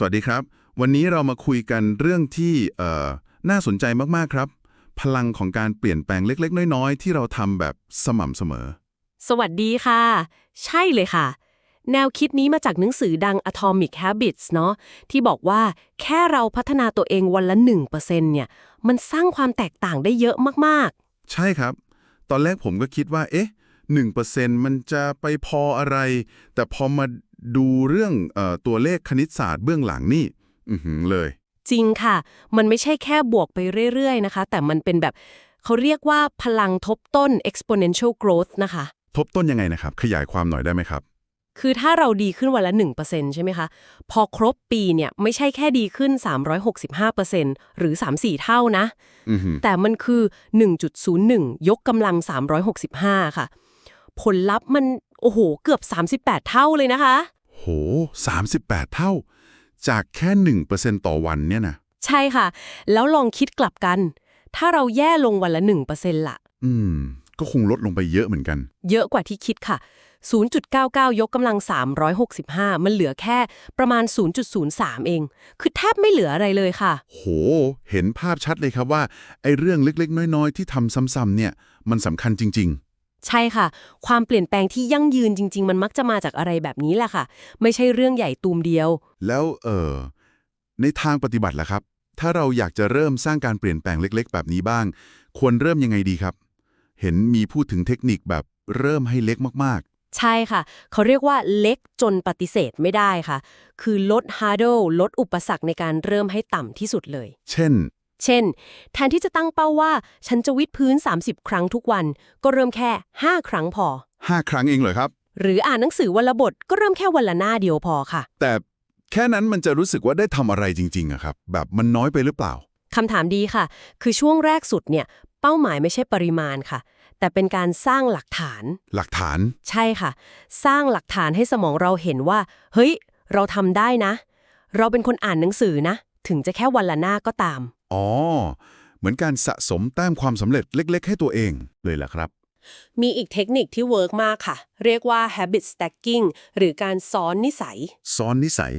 สวัสดีครับ วันนี้เรามาคุยกันเรื่องที่เอ่อน่าสนใจมากๆครับ พลังของการเปลี่ยนแปลงเล็ก ๆ น้อย ๆ ที่เราทำแบบสม่ำเสมอ สวัสดีค่ะ ใช่เลยค่ะ แนวคิดนี้มาจากหนังสือดัง Atomic Habits เนาะที่บอกว่าแค่เราพัฒนาตัวเองวันละ 1%เนี่ย มันสร้างความแตกต่างได้เยอะมากใช่ครับ ตอนแรกผมก็คิดว่า เอ๊ะ1%มันจะไปพออะไร แต่พอมา ดูเรื่องเออตัวเลขคณิตศาสตร์เบื้องหลังนี่อือหือเลยๆจริงค่ะ มันไม่ใช่แค่บวกไปเรื่อย ๆ นะคะ แต่มันเป็นแบบเขาเรียกว่าพลังทบต้น exponential growth นะคะ ทบต้นยังไงนะครับ ขยายความหน่อยได้ไหมครับ คือถ้าเราดีขึ้นวันละ 1%ใช่ไหมคะ พอครบปีเนี่ยไม่ใช่แค่ดีขึ้น 365%หรือ 3-4 เท่านะอือหือแต่มันคือ 1.01 ยกกำลัง 365 ค่ะ ผลลัพธ์มัน โอ้โห เกือบ 38 เท่าเลยนะคะ โห 38 เท่า จากแค่ 1%ต่อวันเนี่ยนะ ใช่ค่ะ แล้วลองคิดกลับกัน ถ้าเราแย่ลงวันละ 1%ละอืม ก็คงลดลงไปเยอะเหมือนกัน เยอะกว่าที่คิดค่ะ 0.99 ยกกำลัง 365 มันเหลือแค่ประมาณ 0.03 เอง คือแทบไม่เหลืออะไรเลยค่ะ โห เห็นภาพชัดเลยครับว่าไอ้เรื่องเล็กๆ น้อยๆ ที่ทำซ้ำๆเนี่ย มันสำคัญจริง ใช่ค่ะ ความเปลี่ยนแปลงที่ยั่งยืนจริง ๆ มันมักจะมาจากอะไรแบบนี้แหละค่ะ ไม่ใช่เรื่องใหญ่ตูมเดียวๆแล้วเออในทางปฏิบัติล่ะครับ ถ้าเราอยากจะเริ่มสร้างการเปลี่ยนแปลงเล็ก ๆ แบบนี้บ้าง ควรเริ่มยังไงดีครับ เห็นมีพูดถึงเทคนิคแบบเริ่มให้เล็กมากใช่ค่ะ เขาเรียกว่าเล็กจนปฏิเสธไม่ได้ค่ะ คือลดฮาร์ดลดอุปสรรคในการเริ่มให้ต่ำที่สุดเลยๆเช่น เช่น แทนที่จะตั้งเป้าว่า ฉันจะวิดพื้น 30 ครั้งทุกวัน ก็เริ่มแค่ 5 ครั้งพอ 5 ครั้งเองเหรอครับ หรืออ่านหนังสือวันละบทก็เริ่มแค่วันละหน้าเดียวพอค่ะ แต่แค่นั้นมันจะรู้สึกว่าได้ทำอะไรจริงๆอะครับ แบบมันน้อยไปหรือเปล่าคำถามดีค่ะ คือช่วงแรกสุดเนี่ย เป้าหมายไม่ใช่ปริมาณค่ะ แต่เป็นการสร้างหลักฐาน หลักฐาน ใช่ค่ะ สร้างหลักฐานให้สมองเราเห็นว่า เฮ้ย เราทำได้นะ เราเป็นคนอ่านหนังสือนะ ถึงจะแค่วันละหน้าก็ตาม อ๋อ เหมือนการสะสมแต้มความสำเร็จเล็ก ๆ ให้ตัวเองเลยล่ะครับ มีอีกเทคนิคที่เวิร์กมากค่ะ เรียกว่า habit stacking หรือการซ้อนนิสัย ซ้อนนิสัย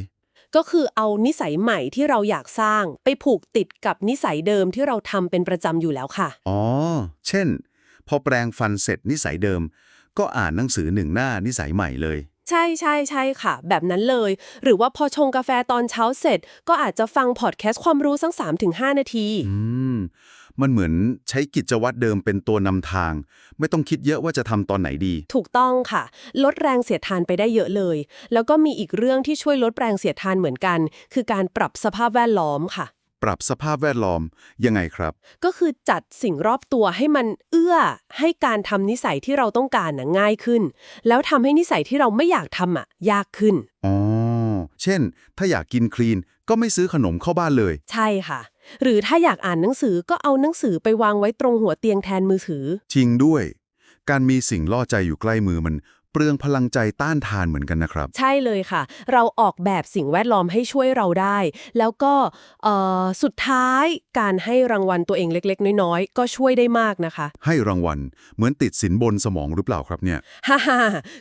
ก็คือเอานิสัยใหม่ที่เราอยากสร้าง ไปผูกติดกับนิสัยเดิมที่เราทำเป็นประจำอยู่แล้วค่ะ อ๋อ เช่น พอแปลงฟันเสร็จนิสัยเดิม ก็อ่านหนังสือหนึ่งหน้านิสัยใหม่เลย ใช่ใช่ใช่ค่ะ แบบนั้นเลย หรือว่าพอชงกาแฟตอนเช้าเสร็จ ก็อาจจะฟังพอดแคสต์ความรู้สัก3-5 นาที อืม มันเหมือนใช้กิจวัตรเดิมเป็นตัวนำทาง ไม่ต้องคิดเยอะว่าจะทำตอนไหนดี ถูกต้องค่ะ ลดแรงเสียดทานไปได้เยอะเลย แล้วก็มีอีกเรื่องที่ช่วยลดแรงเสียดทานเหมือนกัน คือการปรับสภาพแวดล้อมค่ะ ปรับสภาพแวดล้อมยังไงครับ ก็คือจัดสิ่งรอบตัวให้มันเอื้อให้การทำนิสัยที่เราต้องการน่ะง่ายขึ้น แล้วทำให้นิสัยที่เราไม่อยากทำอะยากขึ้น อ๋อ เช่น ถ้าอยากกินคลีนก็ไม่ซื้อขนมเข้าบ้านเลย ใช่ค่ะ หรือถ้าอยากอ่านหนังสือก็เอาหนังสือไปวางไว้ตรงหัวเตียงแทนมือถือ จริงด้วย การมีสิ่งล่อใจอยู่ใกล้มือมัน เปลืองพลังใจต้านทานเหมือนกันนะครับ ใช่เลยค่ะ เราออกแบบสิ่งแวดล้อมให้ช่วยเราได้ แล้วก็เอ่อสุดท้ายการให้รางวัลตัวเองเล็ก ๆ น้อยๆ ก็ช่วยได้มากนะคะ ให้รางวัลเหมือนติดสินบนสมองหรือเปล่าครับเนี่ยฮ่าฮ่า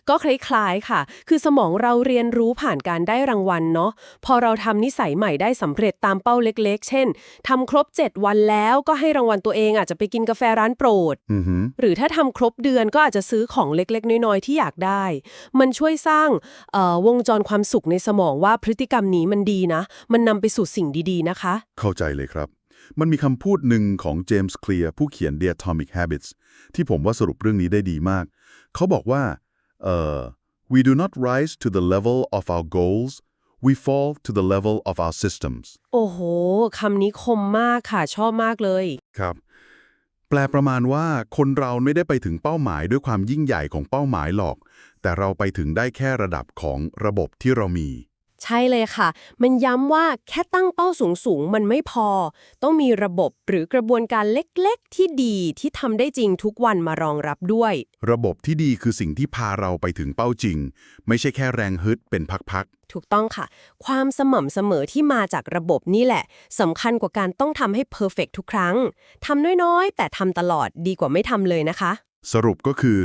ก็คล้ายๆค่ะ คือสมองเราเรียนรู้ผ่านการได้รางวัลเนาะพอเราทำนิสัยใหม่ได้สำเร็จตามเป้าเล็ก ๆ เช่นทำครบ 7 วันแล้วก็ให้รางวัลตัวเองอาจจะไปกินกาแฟร้านโปรดอือหือหรือถ้าทำครบเดือนก็อาจจะซื้อของเล็ก ๆ น้อยๆที่อยากได้ มันช่วยสร้างเอ่อวงจรความสุขในสมองว่าพฤติกรรมนี้มันดีนะ มันนำไปสู่สิ่งดีๆนะคะ เข้าใจเลยครับ มันมีคำพูดหนึ่งของเจมส์เคลียร์ผู้เขียน The Atomic Habits ที่ผมว่าสรุปเรื่องนี้ได้ดีมาก เขาบอกว่าเอ่อ we do not rise to the level of our goals we fall to the level of our systems โอ้โห คำนี้คมมากค่ะ ชอบมากเลย ครับ แปลประมาณว่าคนเราไม่ได้ไปถึงเป้าหมายด้วยความยิ่งใหญ่ของเป้าหมายหรอก แต่เราไปถึงได้แค่ระดับของระบบที่เรามี ใช่เลยค่ะ มันย้ำว่าแค่ตั้งเป้าสูงๆ มันไม่พอ ต้องมีระบบหรือกระบวนการเล็กๆ ที่ดีที่ทำได้จริงทุกวันมารองรับด้วย ระบบที่ดีคือสิ่งที่พาเราไปถึงเป้าจริง ไม่ใช่แค่แรงฮึดเป็นพักถูกต้องค่ะ ความสม่ำเสมอที่มาจากระบบนี่แหละสำคัญกว่าการต้องทำให้เพอร์เฟกทุกครั้งทำน้อยๆ แต่ทำตลอดดีกว่าไม่ทำเลยนะคะ สรุปก็คือ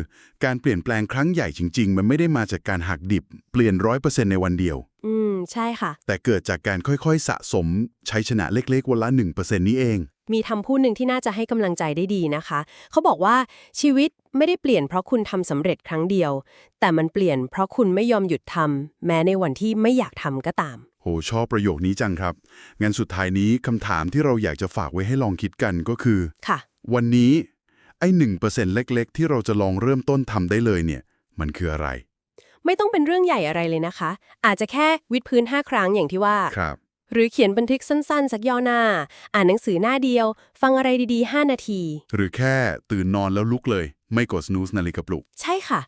การเปลี่ยนแปลงครั้งใหญ่จริง ๆ มันไม่ได้มาจากการหักดิบ เปลี่ยนร้อยเปอร์เซ็นต์ในวันเดียว อืม ใช่ค่ะ แต่เกิดจากการค่อยๆ สะสมชัยชนะเล็กๆ วันละ1%นี้เอง มีคำพูดหนึ่งที่น่าจะให้กำลังใจได้ดีนะคะ เขาบอกว่าชีวิตไม่ได้เปลี่ยนเพราะคุณทำสำเร็จครั้งเดียว แต่มันเปลี่ยนเพราะคุณไม่ยอมหยุดทำแม้ในวันที่ไม่อยากทำก็ตาม โหชอบประโยคนี้จังครับงั้นสุดท้ายนี้คำถามที่เราอยากจะฝากไว้ให้ลองคิดกันก็คือ ค่ะ วันนี้ไอ้หนึ่งเปอร์เซ็นต์เล็ก ๆ ที่เราจะลองเริ่มต้นทำได้เลยเนี่ย มันคืออะไร ไม่ต้องเป็นเรื่องใหญ่อะไรเลยนะคะ อาจจะแค่วิดพื้น 5 ครั้งอย่างที่ว่า ครับ หรือเขียนบันทึกสั้น ๆ สักย่อหน้า อ่านหนังสือหน้าเดียว ฟังอะไรดีๆ 5 นาที หรือแค่ตื่นนอนแล้วลุกเลย ไม่กด snooze นาฬิกาปลุก ใช่ค่ะ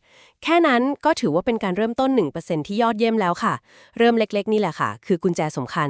แค่นั้นก็ถือว่าเป็นการเริ่มต้น 1%ที่ยอดเยี่ยมแล้วค่ะ เริ่มเล็กๆ นี่แหละค่ะ คือกุญแจสำคัญ